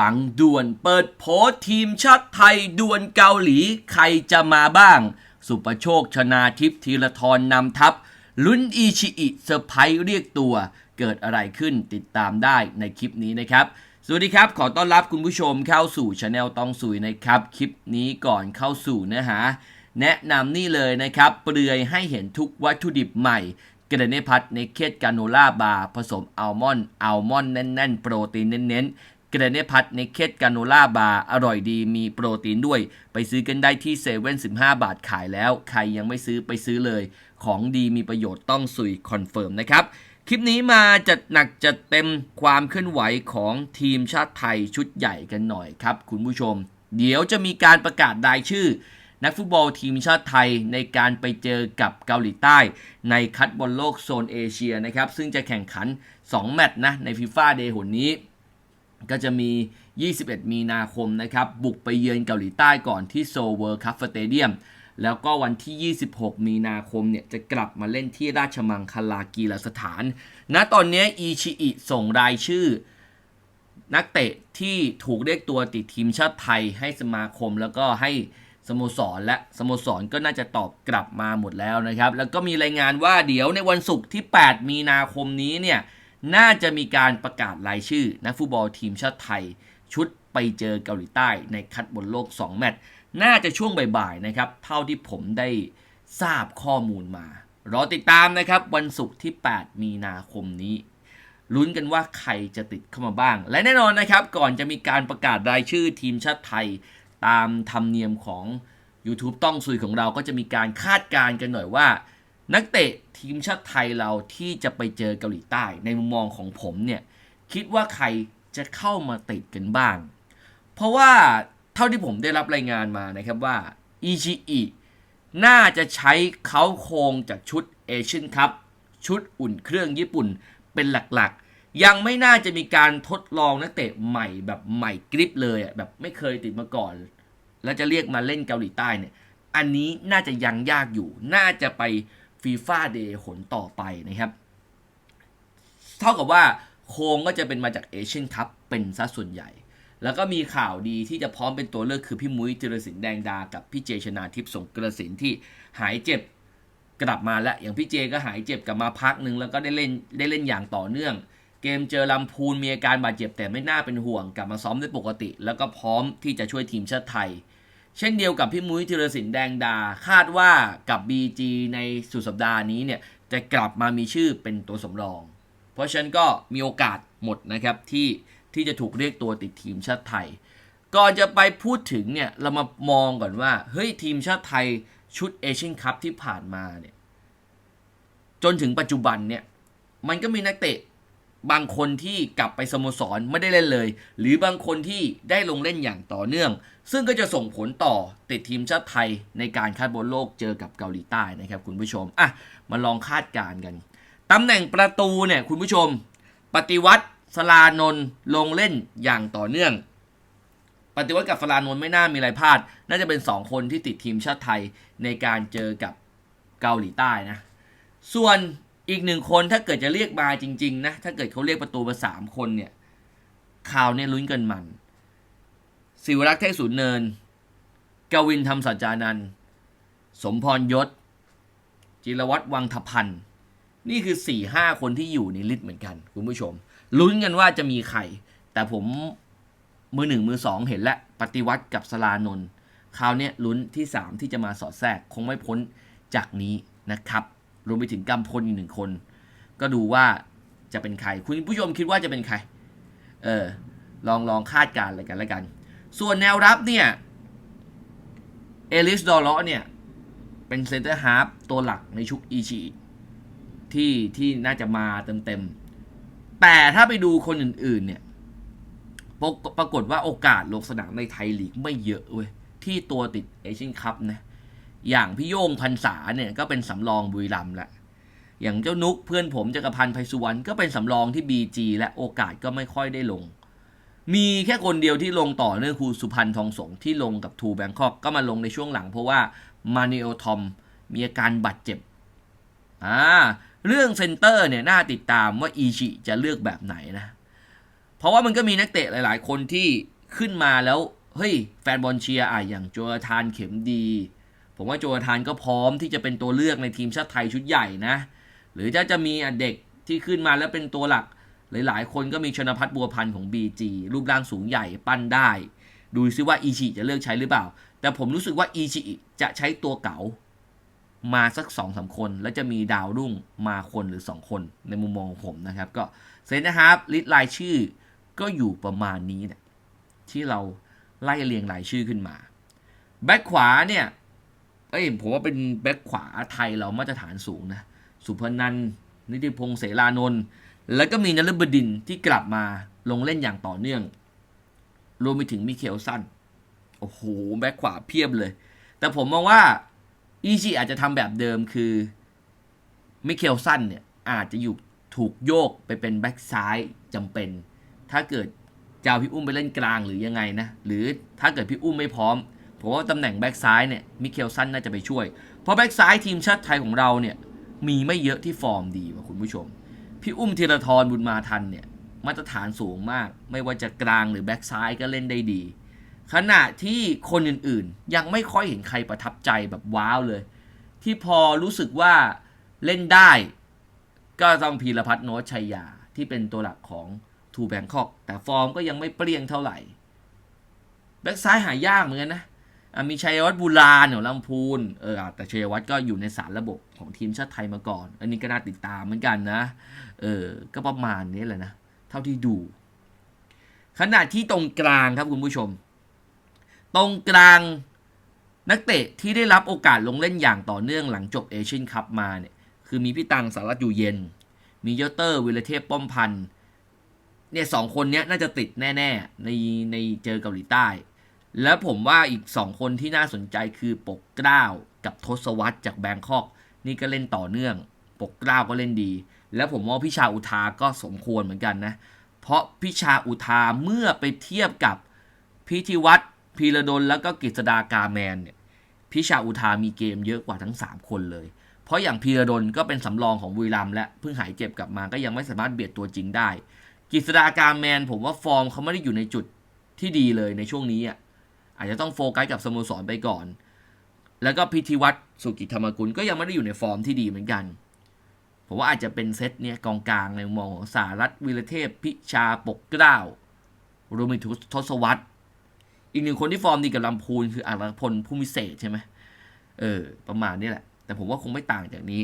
ฟังด่วนเปิดโพสทีมชาติไทยด่วนเกาหลีใครจะมาบ้าง สุประโชคชนาทิพย์ธีรทรนำทัพ ลุ้นอีชิอิเซอร์ไพรส์เรียกตัว เกิดอะไรขึ้นติดตามได้ในคลิปนี้นะครับ สวัสดีครับ ขอต้อนรับคุณผู้ชมเข้าสู่ช anel ตองสุยนะครับ คลิปนี้ก่อนเข้าสู่เนื้อหา แนะนำนี่เลยนะครับ เปลือยให้เห็นทุกวัตถุดิบใหม่เกรเนพัทเนเคดกาโนล่าบาร์ผสมอัลมอนด์อัลมอนด์แน่น ๆ โปรตีนเน้นๆ เกรเนพัทเนเคดกาโนล่าบาร์อร่อยดีมีโปรตีนด้วย ไปซื้อกันได้ที่เซเว่น15บาทขายแล้ว ใครยังไม่ซื้อไปซื้อเลย ของดีมีประโยชน์ต้องสุยคอนเฟิร์มนะครับ คลิปนี้มาจัดหนักจัดเต็มความเคลื่อนไหวของทีมชาติไทยชุดใหญ่กันหน่อยครับ คุณผู้ชม เดี๋ยวจะมีการประกาศรายชื่อ นักฟุตบอลทีมชาติไทยในการไปเจอกับเกาหลีใต้ ในคัดบอลโลกโซนเอเชียนะครับซึ่งจะแข่งขัน 2 แมตช์นะในฟีฟ่าเดย์หนนี้ ก็จะมี 21 มีนาคมนะครับ บุกไปเยือนเกาหลีใต้ก่อนที่โซเวิร์คัพสเตเดียม แล้วก็วันที่ 26 มีนาคมเนี่ย จะกลับมาเล่นที่ราชมังคลากีฬาสถาน ณ ตอนนี้อีชิอิส่งรายชื่อ นักเตะที่ถูกเรียกตัวติดทีมชาติไทยให้สมาคมแล้วก็ให้สโมสรและสโมสรก็น่าจะตอบกลับมาหมดแล้วนะครับ แล้วก็มีรายงานว่าเดี๋ยวในวันศุกร์ที่ 8 มีนาคมนี้เนี่ย น่าจะมีการประกาศรายชื่อนักฟุตบอลทีมชาติไทย ชุดไปเจอเกาหลีใต้ในคัดบอลโลก 2 แมตช์น่าจะช่วงบ่ายๆนะครับ เท่าที่ผมได้ทราบข้อมูลมา รอติดตามนะครับวันศุกร์ที่ 8 มีนาคมนี้ลุ้นกันว่าใครจะติดเข้ามาบ้าง และแน่นอนนะครับ ก่อนจะมีการประกาศรายชื่อทีมชาติไทย ตามธรรมเนียมของ YouTube ต้องซุยของเราก็จะมีการคาดการณ์กันหน่อยว่า นักเตะทีมชาติไทยเราที่จะไปเจอเกาหลีใต้ ในมุมมองของผมเนี่ยคิดว่าใครจะเข้ามาติดกันบ้าง เพราะว่าเท่าที่ผมได้รับรายงานมานะครับว่าอีชิอิน่าจะใช้เขาโครงจากชุดเอเชียนคัพชุดอุ่นเครื่องญี่ปุ่นเป็นหลักๆ ยังไม่น่าจะมีการทดลองนักเตะใหม่แบบใหม่กริปเลยอะแบบไม่เคยติดมาก่อน แล้วจะเรียกมาเล่นเกาหลีใต้เนี่ยอันนี้น่าจะยังยากอยู่ น่าจะไป ฟีฟ่าเดย์หนต่อไปนะครับ เท่ากับว่าโครงก็จะเป็นมาจากเอเชียนคัพเป็นซะส่วนใหญ่ แล้วก็มีข่าวดีที่จะพร้อมเป็นตัวเลือกคือพี่มุ้ยจิรศิลป์แดงดา กับพี่เจชนาทิพย์สงกระสินที่หายเจ็บกลับมาแล้ว อย่างพี่เจก็หายเจ็บกลับมาพักหนึ่งแล้วก็ได้เล่นได้เล่นอย่างต่อเนื่อง เกมเจอลำพูนมีอาการบาดเจ็บแต่ไม่น่าเป็นห่วงกลับมาซ้อมได้ปกติ แล้วก็พร้อมที่จะช่วยทีมชาติไทย เช่นเดียวกับพี่มุ้ยธีรศิลป์แดงดา คาดว่ากับ BG ในสุดสัปดาห์นี้เนี่ยจะกลับมามีชื่อเป็นตัวสำรอง เพราะฉะนั้นก็มีโอกาสหมดนะครับที่ที่จะถูกเรียกตัวติดทีมชาติไทย ก่อนจะไปพูดถึงเนี่ยเรามามองก่อนว่าเฮ้ยทีมชาติไทยชุดเอเชียนคัพที่ผ่านมาเนี่ยจนถึงปัจจุบันเนี่ยมันก็มีนักเตะ บางคนที่กลับไปสโมสรไม่ได้เล่นเลย หรือบางคนที่ได้ลงเล่นอย่างต่อเนื่อง ซึ่งก็จะส่งผลต่อติดทีมชาติไทยในการคัดบอลโลกเจอกับเกาหลีใต้นะครับคุณผู้ชมอะมาลองคาดการณ์กันตำแหน่งประตูเนี่ยคุณผู้ชม ปฏิวัติสลานนลงเล่นอย่างต่อเนื่อง ปฏิวัติกับสลานนไม่น่ามีอะไรพลาด น่าจะเป็น 2 คนที่ติดทีมชาติไทยในการเจอกับเกาหลีใต้นะ ส่วน อีกหนึ่งคนถ้าเกิดจะเรียกมาจริง ๆ นะ ถ้าเกิดเขาเรียกประตูมาสามคนเนี่ยข่าวเนี่ยลุ้นกันมันศิวรักษ์เทพศูนย์เนินกวินธรรมสัจจานันท์สมพรยศ จิรวัตรวังทพันธ์นี่คือ4ี่ห้าคนที่อยู่ในลิสต์เหมือนกัน คุณผู้ชม ลุ้นกันว่าจะมีใคร แต่ผมมือหนึ่งมือสองเห็นและ ปฏิวัติกับสลานนท์คราวเนี้ยลุ้นที่ 3 ที่จะมาสอดแทรกคงไม่พ้นจากนี้นะครับ รวมไปถึงกำพลอีกหนึ่งคน ก็ดูว่าจะเป็นใคร คุณผู้ชมคิดว่าจะเป็นใคร เออ ลองลองคาดการณ์อะไรกันแล้วกัน ส่วนแนวรับเนี่ย เอลิสดอร์เลาะเนี่ย เป็นเซนเตอร์ฮาร์ฟตัวหลักในชุกอีชีที่ที่น่าจะมาเต็มๆแต่ถ้าไปดูคนอื่นๆ เนี่ยปรากปรากฏว่าโอกาสลงสนามในไทยลีกไม่เยอะเว้ยที่ตัวติดเอเชียนคัพนะ อย่างพี่โย่งพันษาเนี่ยก็เป็นสำรองบุรีรัมย์ละอย่างเจ้านุกเพื่อนผมจักรพันธ์ไพสุวรรณก็เป็นสำรองที่ BG และโอกาสก็ไม่ค่อยได้ลง มีแค่คนเดียวที่ลงต่อเนื่องคือสุพันธ์ทองสงที่ลงกับทูแบงคอกก็มาลงในช่วงหลัง เพราะว่ามานิโอทอมมีอาการบาดเจ็บอ่าเรื่องเซนเตอร์เนี่ยน่าติดตามว่าอีชิจะเลือกแบบไหนนะ เพราะว่ามันก็มีนักเตะหลาย ๆ คนที่ขึ้นมาแล้วเฮ้ยแฟนบอลเชียร์อะอย่างโจนาธานเข็มดี ผมว่าโจนาธานก็พร้อมที่จะเป็นตัวเลือกในทีมชาติไทยชุดใหญ่นะ หรือถ้าจะมีเด็กที่ขึ้นมาแล้วเป็นตัวหลัก หลายๆ คนก็มีชนพัฒน์บัวพันธ์ของ BG รูปร่างสูงใหญ่ปั้นได้ ดูซิว่าอีชิจะเลือกใช้หรือเปล่า แต่ผมรู้สึกว่าอีชิจะใช้ตัวเก๋ามาสักสองสาคน แล้วจะมีดาวรุ่งมาคนหรือ 2 คนในมุมมองของผมนะครับ ก็เซนนะครับลิสต์รายชื่อก็อยู่ประมาณนี้เนี่ยที่เราไล่เรียงรายชื่อขึ้นมา แบ็คขวาเนี่ย เอ้ยผมว่าเป็นแบ็คขวาไทยเรามาตรฐานสูงนะ สุพนันนิติพงษ์เสรานนท์แล้วก็มีนฤบดินที่กลับมาลงเล่นอย่างต่อเนื่อง รวมไปถึงมิเคลสันโอ้โห แบ็คขวาเพียบเลย แต่ผมมองว่าอีจีอาจจะทำแบบเดิมคือมิเคลสันเนี่ยอาจจะอยู่ถูกโยกไปเป็นแบ็คซ้ายจำเป็น ถ้าเกิดจะเอาพี่อุ้มไปเล่นกลางหรือยังไงนะ หรือถ้าเกิดพี่อุ้มไม่พร้อม ผมว่าตำแหน่งแบ็กซ้ายเนี่ยมิเคลสันน่าจะไปช่วย เพราะแบ็กซ้ายทีมชาติไทยของเราเนี่ยมีไม่เยอะที่ฟอร์มดีว่ะคุณผู้ชม พี่อุ้มธีรทรบุญมาทันเนี่ยมาตรฐานสูงมาก ไม่ว่าจะกลางหรือแบ็กซ้ายก็เล่นได้ดี ขณะที่คนอื่นๆ ยังไม่ค่อยเห็นใครประทับใจแบบว้าวเลย ที่พอรู้สึกว่าเล่นได้ก็ต้องพีรพัฒน์โนชชัยยา ที่เป็นตัวหลักของทูแบงคอกแต่ฟอร์มก็ยังไม่เปรี้ยงเท่าไหร่ แบ็กซ้ายหายากเหมือนกันนะ มีชัยวัฒน์บุราณของลำพูนเออแต่ชัยวัฒน์ก็อยู่ในสารระบบของทีมชาติไทยมาก่อน อันนี้ก็น่าติดตามเหมือนกันนะ เออ ก็ประมาณนี้แหละนะ เท่าที่ดู ขณะที่ตรงกลางครับคุณผู้ชม ตรงกลางนักเตะที่ได้รับโอกาสลงเล่นอย่างต่อเนื่องหลังจบเอเชียนคัพมาเนี่ย คือมีพี่ตังสารัตอยู่เย็น มีเยเตอร์วิลเทพป้อมพันธ์เนี่ยสองคนเนี้ยน่าจะติดแน่ ๆ ในในเจอเกาหลีใต้ แล้วผมว่าอีกสองคนที่น่าสนใจคือปกเกล้ากับทศวรรษจากแบงคอก นี่ก็เล่นต่อเนื่อง ปกเกล้าก็เล่นดี แล้วผมว่าพิชาอุทาก็สมควรเหมือนกันนะ เพราะพิชาอุทาเมื่อไปเทียบกับพิธีวัตรพีระดลแล้วก็กฤษดากาแมนเนี่ยพิชาอุทามีเกมเยอะกว่าทั้ง 3 คนเลย เพราะอย่างพีระดลก็เป็นสำรองของบุรีรัมและเพิ่งหายเจ็บกลับมาก็ยังไม่สามารถเบียดตัวจริงได้กฤษดากาแมน ผมว่าฟอร์มเขาไม่ได้อยู่ในจุดที่ดีเลยในช่วงนี้อะ อาจจะต้องโฟกัสกับสโมสรไปก่อน แล้วก็พิธีวัตรสุกิธรรมกุลก็ยังไม่ได้อยู่ในฟอร์มที่ดีเหมือนกันผมว่าอาจจะเป็นเซตเนี่ยกองกลางในมุมมองของสารัตวิรเทพพิชาปกเกล้ารวมไปถึงทศวรรษอีกหนึ่งคนที่ฟอร์มดีกับลำพูนคืออารพลผู้มิเศษใช่ไหมเออประมาณนี้แหละ แต่ผมว่าคงไม่ต่างจากนี้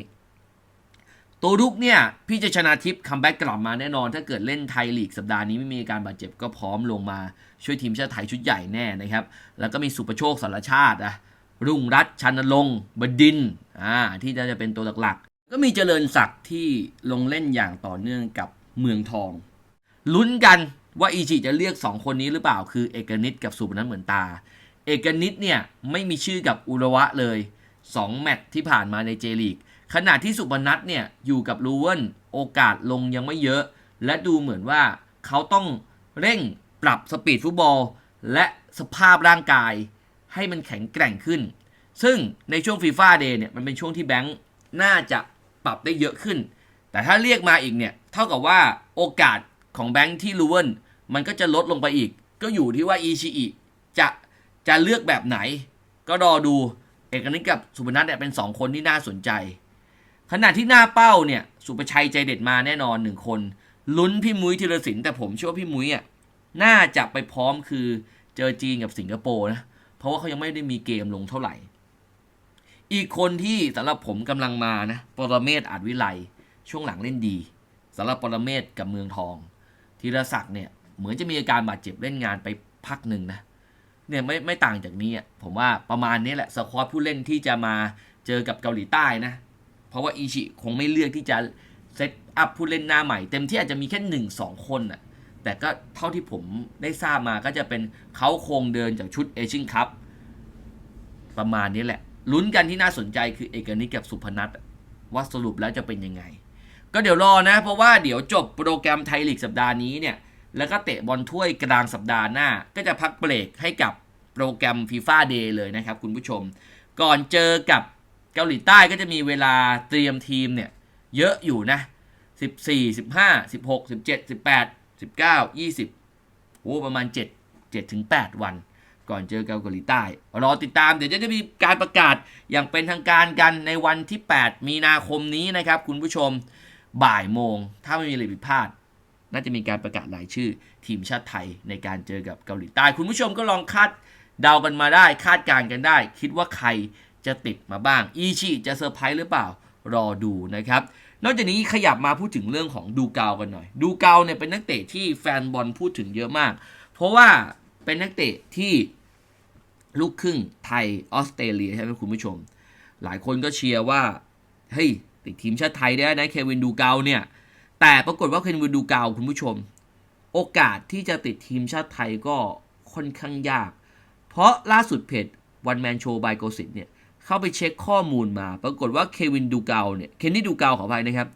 ตัวรุกเนี่ยพี่จะชนะทิพย์คัมแบ็กกลับมาแน่นอน ถ้าเกิดเล่นไทยลีกสัปดาห์นี้ไม่มีการบาดเจ็บก็พร้อมลงมาช่วยทีมชาติไทยชุดใหญ่แน่นะครับ แล้วก็มีสุประโชคสารชาติอะรุ่งรัตชันนรงบดินทร์อ่าที่จะเป็นตัวหลักๆ ก็มีเจริญศักดิ์ที่ลงเล่นอย่างต่อเนื่องกับเมืองทองลุ้นกันว่าอีจิจะเลือก2 คนนี้หรือเปล่า คือเอกนิตกับสุพนัทเหมือนตา เอกนิตเนี่ยไม่มีชื่อกับอุระวะเลย 2 แมตช์ที่ผ่านมาในเจลีก ขณะที่สุพนัทเนี่ยอยู่กับลูเวนโอกาสลงยังไม่เยอะ และดูเหมือนว่าเขาต้องเร่งปรับสปีดฟุตบอล และสภาพร่างกายให้มันแข็งแกร่งขึ้น ซึ่งในช่วงฟีฟ่าเดย์เนี่ยมันเป็นช่วงที่แบงค์น่าจะปรับได้เยอะขึ้น แต่ถ้าเรียกมาอีกเนี่ยเท่ากับว่าโอกาสของแบงค์ที่ลูเวนมันก็จะลดลงไปอีก ก็อยู่ที่ว่าอีชีอิจะจะเลือกแบบไหน ก็รอดูเอกนิตกับสุพนัทเนี่ยเป็น 2 คนที่น่าสนใจ ขณะที่หน้าเป้าเนี่ยสุประชัยใจเด็ดมาแน่นอนหนึ่งคน ลุ้นพี่มุ้ยธีรศิลป์แต่ผมเชื่อว่าพี่มุ้ยอะน่าจะไปพร้อมคือเจอจีนกับสิงคโปร์นะ เพราะว่าเขายังไม่ได้มีเกมลงเท่าไหร่ อีกคนที่สำหรับผมกำลังมานะปรเมศอาจวิไลช่วงหลังเล่นดีสำหรับปรเมศกับเมืองทองธีรศักดิ์เนี่ยเหมือนจะมีอาการบาดเจ็บเล่นงานไปพักหนึ่งนะเนี่ยไม่ไม่ต่างจากนี้อะผมว่าประมาณนี้แหละสควอตผู้เล่นที่จะมาเจอกับเกาหลีใต้นะ ราะว่าอิชิคงไม่เลือกที่จะเซตอัพผู้เล่นหน้าใหม่ เต็มที่อาจจะมีแค่หนึ่งสองคนน่ะแต่ก็เท่าที่ผมได้ทราบมาก็จะเป็นเขาโครงเดินจากชุดเอเชียนคัพประมาณนี้แหละ ลุ้นกันที่น่าสนใจคือเอกนิตกับสุพนัทว่าสรุปแล้วจะเป็นยังไง ก็เดี๋ยวรอนะ เพราะว่าเดี๋ยวจบโปรแกรมไทยลีกสัปดาห์นี้เนี่ย แล้วก็เตะบอลถ้วยกลางสัปดาห์หน้า ก็จะพักเบรกให้กับโปรแกรมฟีฟ่าเดย์เลยนะครับคุณผู้ชม ก่อนเจอกับ เกาหลีใต้ก็จะมีเวลาเตรียมทีมเนี่ย เยอะอยู่นะ 14 15 16 17 18 19 20โอ้ประมาณ 7 7ถึง8วัน ก่อนเจอเกาหลีใต้ รอติดตามเดี๋ยวจะมีการประกาศอย่างเป็นทางการกันในวันที่ 8 มีนาคมนี้นะครับ คุณผู้ชมบ่ายโมง ถ้าไม่มีอะไรผิดพลาด น่าจะมีการประกาศรายชื่อทีมชาติไทยในการเจอกับเกาหลีใต้ คุณผู้ชมก็ลองคาดเดากันมาได้ คาดการณ์กันได้ คิดว่าใคร จะติดมาบ้างอีชิจะเซอร์ไพรส์หรือเปล่ารอดูนะครับ นอกจากนี้ขยับมาพูดถึงเรื่องของดูเกากันหน่อย ดูเกาเนี่ยเป็นนักเตะที่แฟนบอลพูดถึงเยอะมาก เพราะว่าเป็นนักเตะที่ลูกครึ่งไทยออสเตรเลียใช่ไหมคุณผู้ชม หลายคนก็เชียร์ว่าเฮ้ยติดทีมชาติไทยได้นะเควินดูเกาเนี่ยแต่ปรากฏว่าเควินดูเกาคุณผู้ชม โอกาสที่จะติดทีมชาติไทยก็ค่อนข้างยาก เพราะล่าสุดเพจวันแมนโชว์บายโกสิตเนี่ย เข้าไปเช็คข้อมูลมา ปรากฏว่าเควินดูเกาเนี่ยเคนนี่ดูเกาขออภัยนะครับ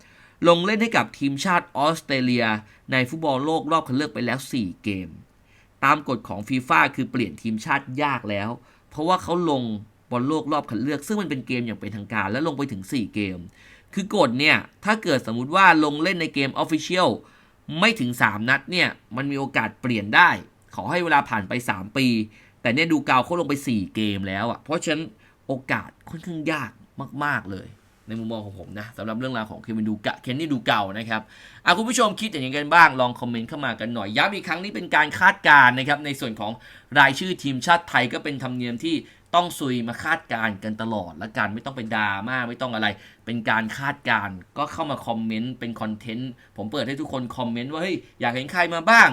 ลงเล่นให้กับทีมชาติออสเตรเลีย ในฟุตบอลโลกรอบคัดเลือกไปแล้ว 4 เกม ตามกฎของฟีฟ่าคือเปลี่ยนทีมชาติยากแล้ว เพราะว่าเขาลงบอลโลกรอบคัดเลือก ซึ่งมันเป็นเกมอย่างเป็นทางการ และลงไปถึง 4 เกม คือกฎเนี่ย ถ้าเกิดสมมุติว่าลงเล่นในเกมออฟฟิเชียลไม่ถึง 3 นัดเนี่ย มันมีโอกาสเปลี่ยนได้ ขอให้เวลาผ่านไป 3 ปี แต่เนี่ยดูเกาเขาลงไป 4 เกมแล้วอะ่ะ เพราะฉะนั้น โอกาสค่อนข้างยากมาก ๆ เลย ในมุมมองของผมนะสำหรับเรื่องราวของเควินดูกะเคนนี่ดูเก่านะครับอะคุณผู้ชมคิดอย่างไรกันบ้างลองคอมเมนต์เข้ามากันหน่อยย้ำอีกครั้งนี้เป็นการคาดการณ์นะครับในส่วนของรายชื่อทีมชาติไทยก็เป็นธรรมเนียมที่ต้องซุยมาคาดการณ์กันตลอดละกันไม่ต้องเป็นดราม่าไม่ต้องอะไร เป็นการคาดการณ์ก็เข้ามาคอมเมนต์เป็นคอนเทนต์ผมเปิดให้ทุกคนคอมเมนต์ว่าเฮ้ยอยากเห็นใครมาบ้าง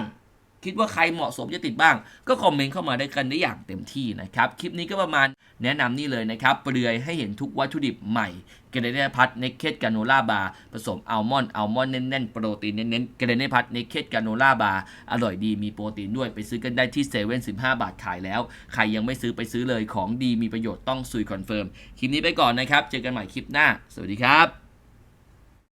คิดว่าใครเหมาะสมจะติดบ้าง ก็คอมเมนต์เข้ามาได้กันได้อย่างเต็มที่นะครับ คลิปนี้ก็ประมาณแนะนำนี่เลยนะครับ เปลือยให้เห็นทุกวัตถุดิบใหม่เกรเนพัทเนคเคดกาโนล่าบาร์ผสมอัลมอนด์อัลมอนด์แน่นๆ โปรตีนเน้นๆเกรเนพัทเนคเคดกาโนล่าบาร์อร่อยดีมีโปรตีนด้วยไปซื้อกันได้ที่เซเว่นสิบห้าบาทขายแล้ว ใครยังไม่ซื้อไปซื้อเลยของดีมีประโยชน์ต้องซุยคอนเฟิร์มคลิปนี้ไปก่อนนะครับเจอกันใหม่คลิปหน้า สวัสดีครับ